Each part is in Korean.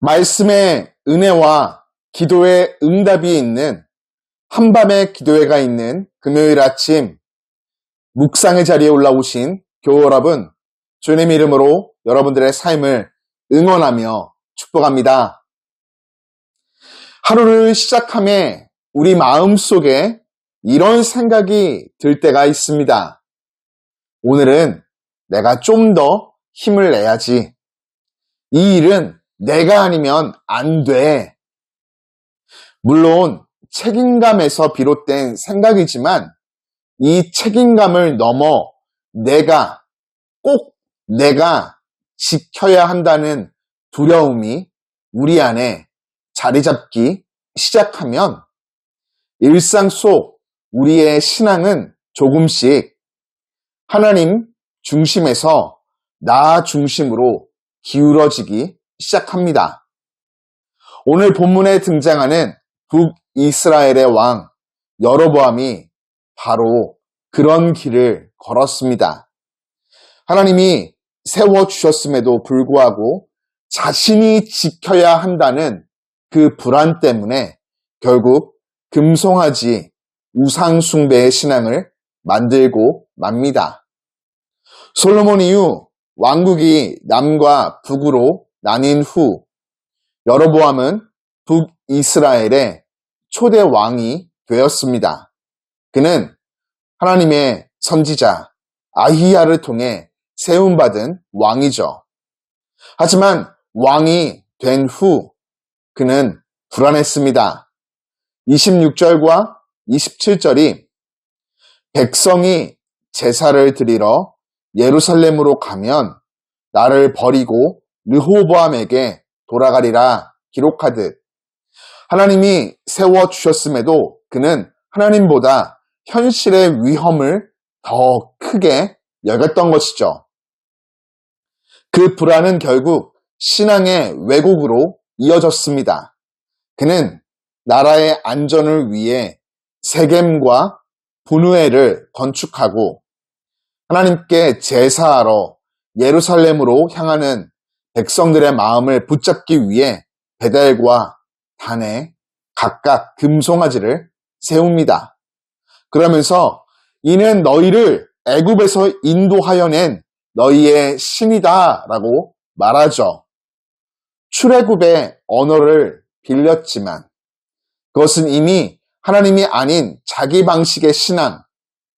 말씀의 은혜와 기도의 응답이 있는 한밤의 기도회가 있는 금요일 아침 묵상의 자리에 올라오신 교우 여러분, 주님 이름으로 여러분들의 삶을 응원하며 축복합니다. 하루를 시작함에 우리 마음 속에 이런 생각이 들 때가 있습니다. 오늘은 내가 좀 더 힘을 내야지. 이 일은 내가 아니면 안 돼. 물론 책임감에서 비롯된 생각이지만 이 책임감을 넘어 내가 꼭 내가 지켜야 한다는 두려움이 우리 안에 자리 잡기 시작하면 일상 속 우리의 신앙은 조금씩 하나님 중심에서 나 중심으로 기울어지기 시작합니다. 오늘 본문에 등장하는 북이스라엘의 왕 여로보암이 바로 그런 길을 걸었습니다. 하나님이 세워주셨음에도 불구하고 자신이 지켜야 한다는 그 불안 때문에 결국 금송아지 우상숭배의 신앙을 만들고 맙니다. 솔로몬 이후 왕국이 남과 북으로 나뉜 후 여로보암은 북이스라엘의 초대 왕이 되었습니다. 그는 하나님의 선지자 아히야를 통해 세움받은 왕이죠. 하지만 왕이 된 후 그는 불안했습니다. 26절과 27절이 백성이 제사를 드리러 예루살렘으로 가면 나를 버리고 르호보암에게 돌아가리라 기록하듯 하나님이 세워 주셨음에도 그는 하나님보다 현실의 위험을 더 크게 여겼던 것이죠. 그 불안은 결국 신앙의 왜곡으로 이어졌습니다. 그는 나라의 안전을 위해 세겜과 분우엘을 건축하고 하나님께 제사하러 예루살렘으로 향하는 백성들의 마음을 붙잡기 위해 베델과 단에 각각 금송아지를 세웁니다. 그러면서 이는 너희를 애굽에서 인도하여 낸 너희의 신이다 라고 말하죠. 출애굽의 언어를 빌렸지만 그것은 이미 하나님이 아닌 자기 방식의 신앙,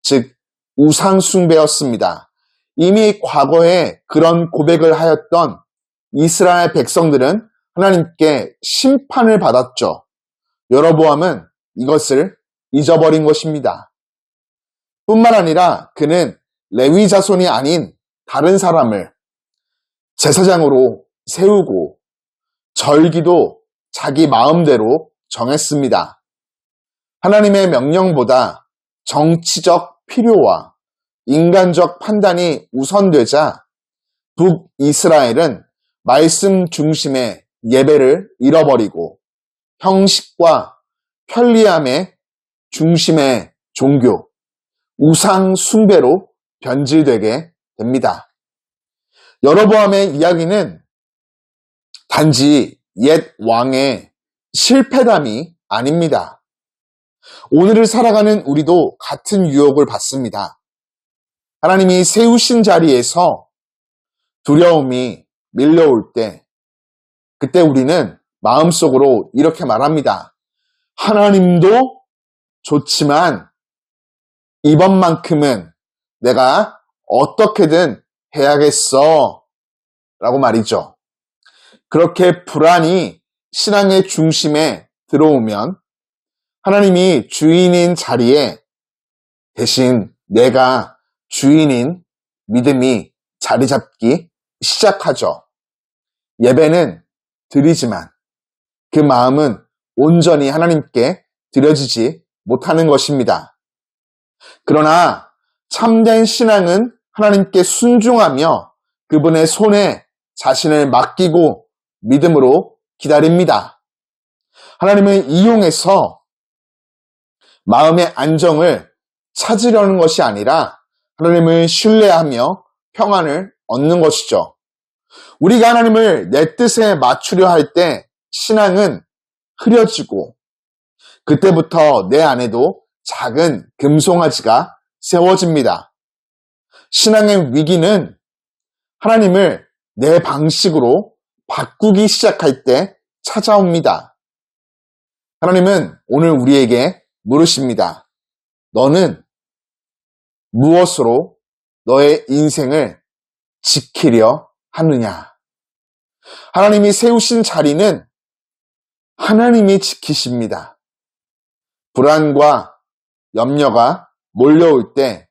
즉 우상숭배였습니다. 이미 과거에 그런 고백을 하였던 이스라엘 백성들은 하나님께 심판을 받았죠. 여러보암은 이것을 잊어버린 것입니다. 뿐만 아니라 그는 레위 자손이 아닌 다른 사람을 제사장으로 세우고 절기도 자기 마음대로 정했습니다. 하나님의 명령보다 정치적 필요와 인간적 판단이 우선되자 북이스라엘은 말씀 중심의 예배를 잃어버리고 형식과 편리함에 중심의 종교, 우상 숭배로 변질되게 됩니다. 여로보암의 이야기는 단지 옛 왕의 실패담이 아닙니다. 오늘을 살아가는 우리도 같은 유혹을 받습니다. 하나님이 세우신 자리에서 두려움이 밀려올 때, 그때 우리는 마음속으로 이렇게 말합니다. 하나님도 좋지만 이번만큼은 내가 어떻게든 해야겠어. 라고 말이죠. 그렇게 불안이 신앙의 중심에 들어오면 하나님이 주인인 자리에 대신 내가 주인인 믿음이 자리 잡기 시작하죠. 예배는 드리지만 그 마음은 온전히 하나님께 드려지지 못하는 것입니다. 그러나 참된 신앙은 하나님께 순종하며 그분의 손에 자신을 맡기고 믿음으로 기다립니다. 하나님을 이용해서 마음의 안정을 찾으려는 것이 아니라 하나님을 신뢰하며 평안을 얻는 것이죠. 우리가 하나님을 내 뜻에 맞추려 할 때 신앙은 흐려지고 그때부터 내 안에도 작은 금송아지가 세워집니다. 신앙의 위기는 하나님을 내 방식으로 바꾸기 시작할 때 찾아옵니다. 하나님은 오늘 우리에게 물으십니다. 너는 무엇으로 너의 인생을 지키려 하느냐? 하나님이 세우신 자리는 하나님이 지키십니다. 불안과 염려가 몰려올 때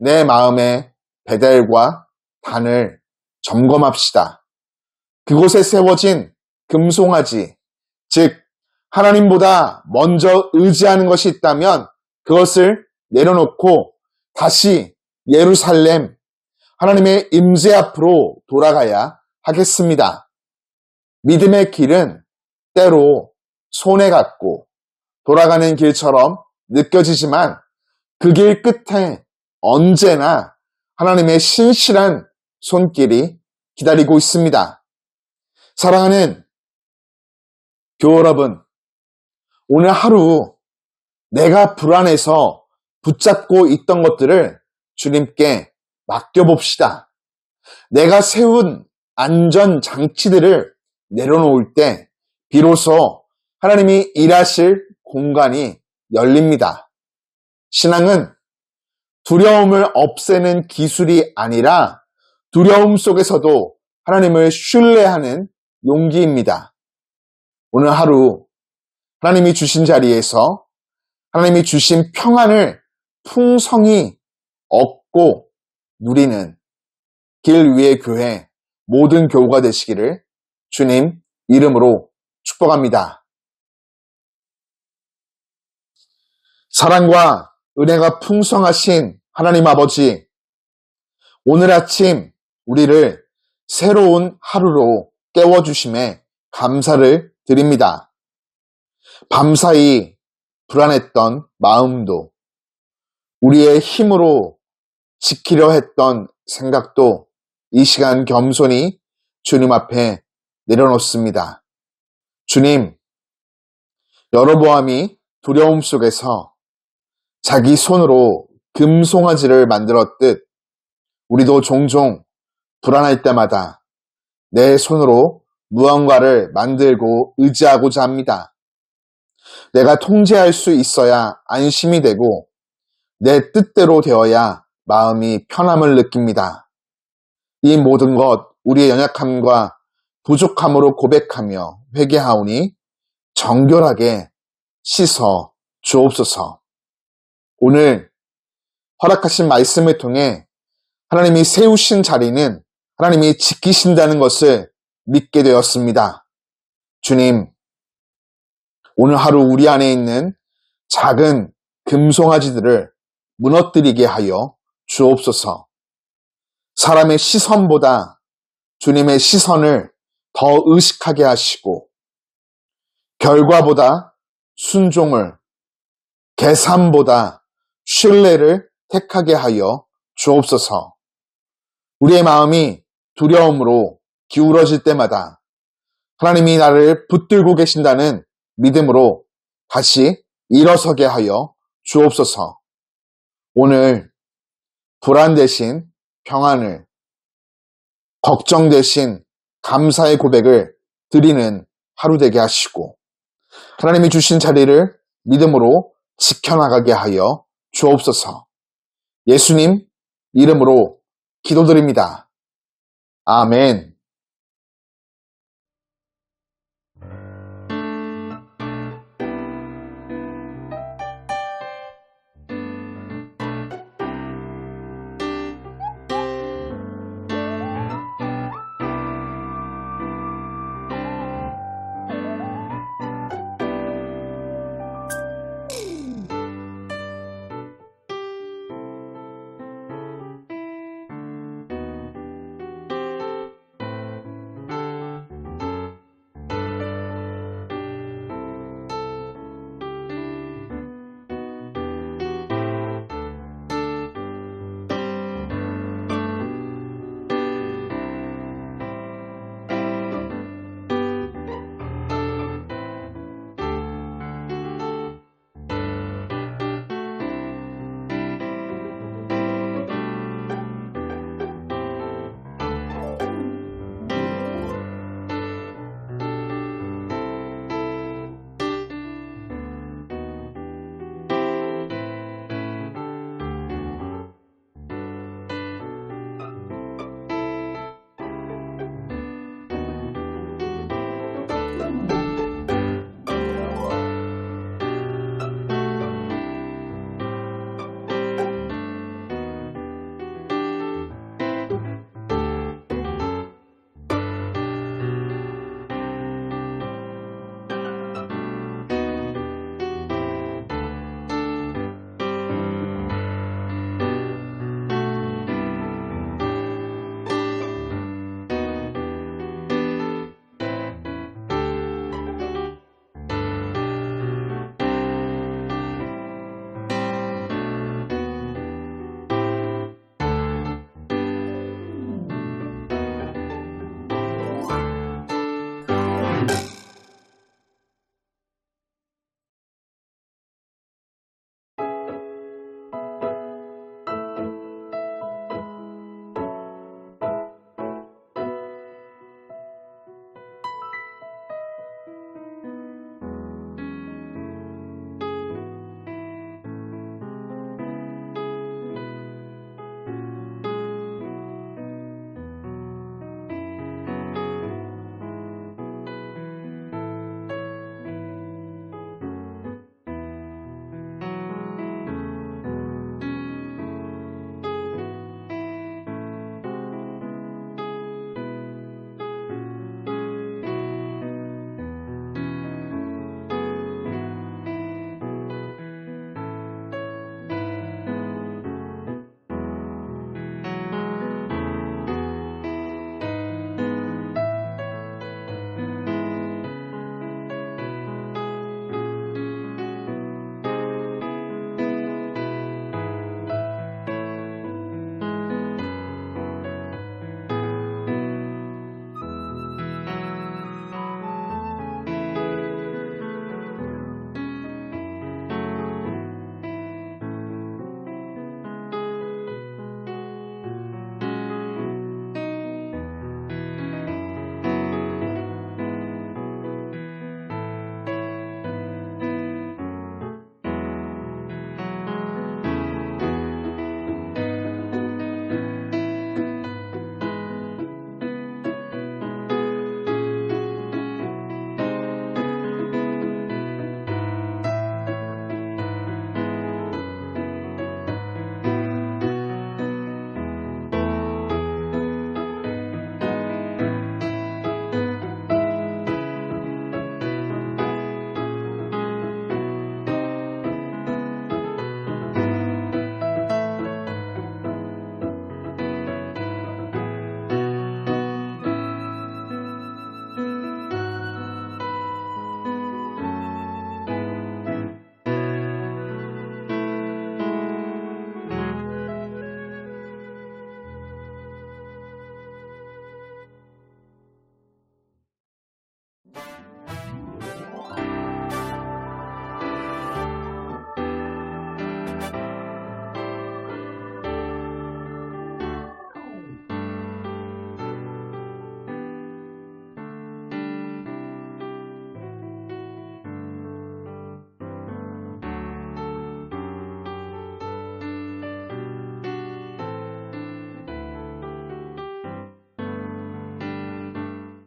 내 마음의 배달과 단을 점검합시다. 그곳에 세워진 금송아지, 즉 하나님보다 먼저 의지하는 것이 있다면 그것을 내려놓고 다시 예루살렘 하나님의 임재 앞으로 돌아가야 하겠습니다. 믿음의 길은 때로 손해 같고 돌아가는 길처럼 느껴지지만 그 길 끝에 언제나 하나님의 신실한 손길이 기다리고 있습니다. 사랑하는 교회 여러분, 오늘 하루 내가 불안해서 붙잡고 있던 것들을 주님께 맡겨봅시다. 내가 세운 안전 장치들을 내려놓을 때 비로소 하나님이 일하실 공간이 열립니다. 신앙은 두려움을 없애는 기술이 아니라 두려움 속에서도 하나님을 신뢰하는 용기입니다. 오늘 하루 하나님이 주신 자리에서 하나님이 주신 평안을 풍성히 얻고 누리는 길 위의 교회 모든 교우가 되시기를 주님 이름으로 축복합니다. 사랑과 은혜가 풍성하신 하나님 아버지, 오늘 아침 우리를 새로운 하루로 깨워주심에 감사를 드립니다. 밤사이 불안했던 마음도 우리의 힘으로 지키려 했던 생각도 이 시간 겸손히 주님 앞에 내려놓습니다. 주님, 여로보암이 두려움 속에서 자기 손으로 금송아지를 만들었듯 우리도 종종 불안할 때마다 내 손으로 무언가를 만들고 의지하고자 합니다. 내가 통제할 수 있어야 안심이 되고 내 뜻대로 되어야 마음이 편함을 느낍니다. 이 모든 것 우리의 연약함과 부족함으로 고백하며 회개하오니 정결하게 씻어 주옵소서. 오늘 허락하신 말씀을 통해 하나님이 세우신 자리는 하나님이 지키신다는 것을 믿게 되었습니다. 주님, 오늘 하루 우리 안에 있는 작은 금송아지들을 무너뜨리게 하여 주옵소서. 사람의 시선보다 주님의 시선을 더 의식하게 하시고, 결과보다 순종을, 계산보다 신뢰를 택하게 하여 주옵소서. 우리의 마음이 두려움으로 기울어질 때마다 하나님이 나를 붙들고 계신다는 믿음으로 다시 일어서게 하여 주옵소서. 오늘 불안 대신 평안을, 걱정 대신 감사의 고백을 드리는 하루 되게 하시고, 하나님이 주신 자리를 믿음으로 지켜나가게 하여 주옵소서. 예수님 이름으로 기도드립니다. 아멘.